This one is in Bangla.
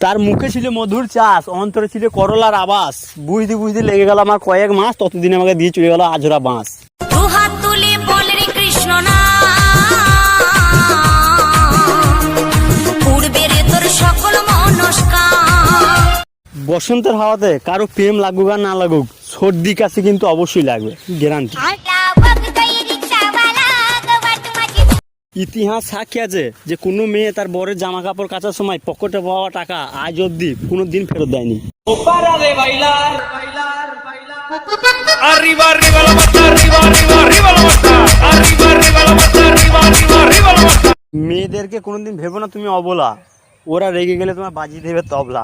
তার মুখে ছিল মধুর চাষ অন্তরে ছিল করলার আবাস। বুঝতে বুঝতে লেগে গেল আমার কয়েক মাস ততদিন আমাকে দিয়ে চলে গেল আজরা বাঁশ। বসন্তের হাওয়াতে কারও প্রেম লাগুক আর না লাগুক সর্দি কাশি কিন্তু অবশ্যই লাগবে গ্যারান্টি ইতিহাস সাক্ষী আছে যে কোনো মেয়ে তার বরের জামা কাপড় কাচার সময় পকেটে পাওয়া টাকা আজ অবধি কোনো দিন ফেরত দেয়নি. মেয়েদেরকে কোনোদিন ভেবো না তুমি অবলা। ওরা রেগে গেলে তোমার বাজিয়ে দেবে তবলা।